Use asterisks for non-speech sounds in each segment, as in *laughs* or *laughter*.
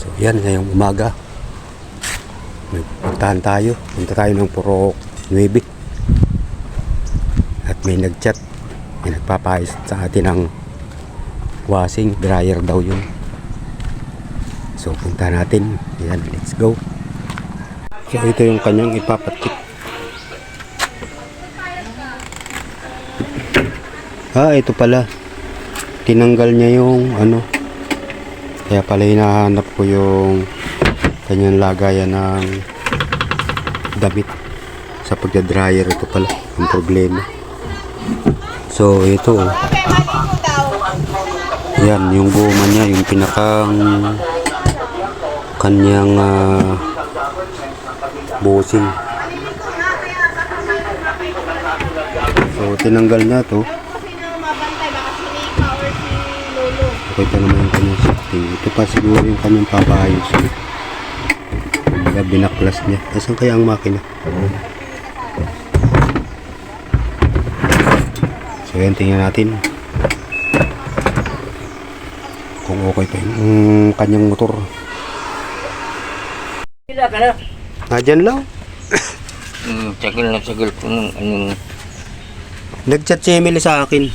So yan, ngayong umaga. May tayo. Punta tayo ng Purok 9. At may nagchat. May nagpapayos sa atin ng washing dryer daw yun. So punta natin. Yan, let's go. So ito yung kanyang ipapatik. Ah, ito pala. Tinanggal niya yung ano. Kaya pala hinahanap ko yung kanyang lagayan ng damit sa pagda-dryer. Ito pala ang problema. So, ito. oh. Yan, yung goma niya, yung pinakang kanyang ah, busing. So, tinanggal na to. Okay pa naman yung kanyang shifting. Ito pa siguro yung kanyang papaayos. Kumbaga binaklas niya. Nasaan kaya ang makina? So yan, tingnan natin. Kung okay pa yung mm, kanyang motor. Sila ka na. Ah, dyan lang. Hmm, tagal na tagal ko nung anong... Nag-chat si Emily sa akin.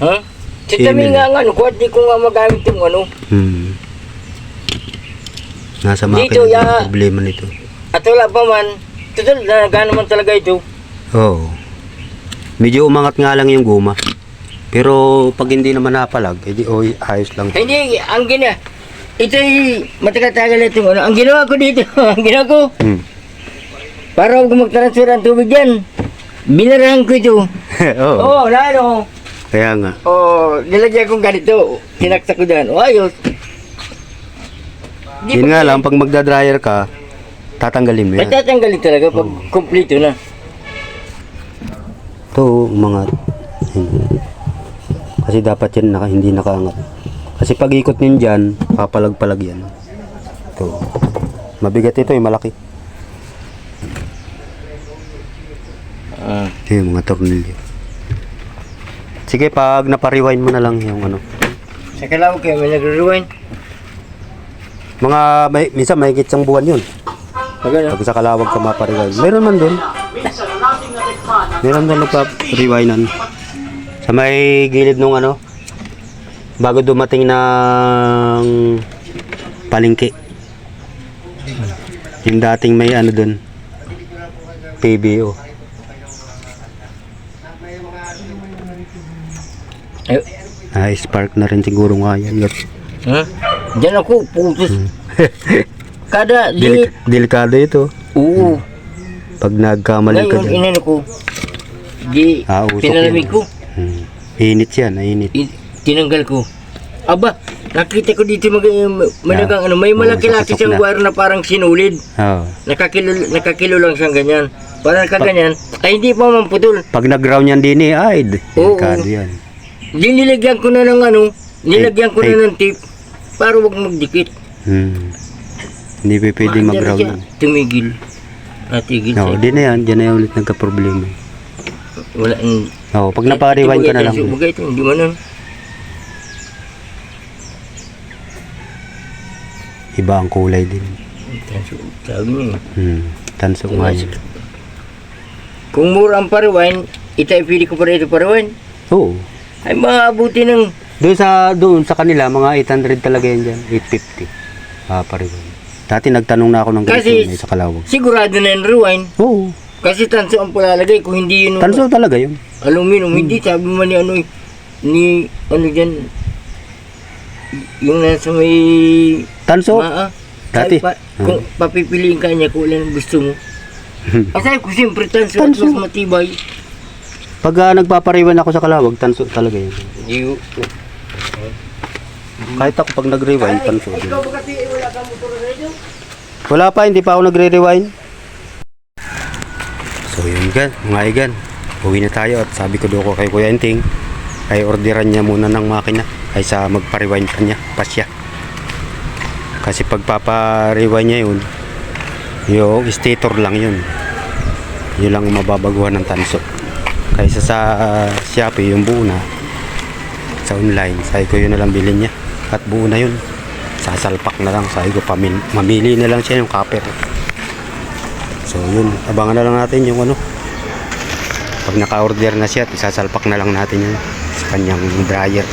Ha? Si Si Emil. nga nga, ano, kuhat di ko nga magamit yung ano. Hmm. Nasa makina Dito, ya. ang problema nito. At wala pa man, total, nanaga naman talaga ito. Oo. Medyo umangat nga lang yung guma. Pero pag hindi naman napalag, edi oy, ayos lang. Hindi, ang gina, ito ay matagal-tagal itong ano. Ang ginawa ko dito, *laughs* ang ginawa ko, Hmm. para huwag magtransfer ang tubig dyan, binarahan ko ito. *laughs* Oo. Oo, oh, na ano, Kaya nga. oh, nilagyan ko ganito, tinakta ko dyan, oh, ayos. Di Yun nga lang, pag magda-dryer ka, tatanggalin mo yan. tatanggalin talaga pag kompleto na. Ito, umangat. Kasi dapat yan naka, hindi nakaangat. Kasi pag ikot nyo dyan, papalag-palag yan. Ito. Mabigat ito, yung malaki. Ah. Ito yung mga tornilyo. Sige, pag napariwind mo na lang yung ano. Sa kalaw kayo, may nagre-rewind. Mga, may, minsan may isang buwan yun. Pag ano? Sa kalawag ka mapariwind. Meron man doon. Meron doon nagpa-rewindan. Sa may gilid nung ano, bago dumating ng palengke. Yung dating may ano doon, PBO. Ay, Ah, spark na rin siguro nga yan. Yun. ha? Diyan ako, putos. *laughs* Kada Dil- di, delikado ito. oo. Pag nagkamali ka Ngayon, dyan. inano ko, di, Ah, usok pinalamig yan. ko, Hmm. Init yan, init. i- tinanggal ko. Aba, nakita ko dito mag, malagang ano, may Oo, malaki-laki sakasok siyang na. wire na parang sinulid. Oo. Nakakilo, nakakilo lang siyang ganyan. Parang kaganyan, ay hindi pa man putol. Pag nag-ground yan din eh, ay, Oo. delikado yan. Di nilagyan ko na ng ano, nilagyan ko na ng tape para wag magdikit. Hmm. Hindi pa pwede Maandar mag-ground siya. Tumigil. Natigil Oo, siya. di na yan. Diyan na yan ulit nagka-problema. Wala. mm, Oo, pag napaka-rewind ka na lang. Bagay ito, hindi man nun. Iba ang kulay din. Sabi niya. eh. Hmm. Tanso nga yan. Kung mura ang pariwan, itaipili ko pa rin ito pariwan. Oo. Ay maabuti ng Doon sa, doon sa kanila, mga 800 talaga yan dyan. 850. Ah, pariwan. Dati nagtanong na ako ng ganito Kasi- eh, sa Kalawag. sigurado na yung rewind. Oo. Kasi tanso ang palalagay kung hindi yun Tanso talaga yun. aluminum, hindi sabi mo ni ano eh, ni ano dyan yung nasa may Tanso. maa. Dati. Sabi Pa, kung papipiliin ka niya kung ilan gusto mo. Asay ko siyempre tanso, at Tanso. mas matibay. Pag ah, nagpapariwan ako sa Kalawag, tanso talaga yun. You, Kahit ako pag nag-rewind, tanso din. ikaw ba kasi wala kang motor ito? Wala pa, hindi pa ako nagre-rewind. So yun gan, mga igan. Uwi na tayo at sabi ko doon ko kay Kuya Enting ay orderan niya muna ng makina ay sa magpa-rewind pa niya, pa siya. Kasi pag papa-rewind niya yun, yung stator lang yun. Yun lang mababaguhan ng tanso. Kaysa sa ah, Shopee, yung buo na sa online, sabi ko yun na lang bilhin niya. At buo na yun. Sa sasalpak na lang. Sabi ko, pamil, mamili na lang siya yung copper. So yun, abangan na lang natin yung ano. Pag naka-order na siya, isasalpak na lang natin yun sa kanyang dryer.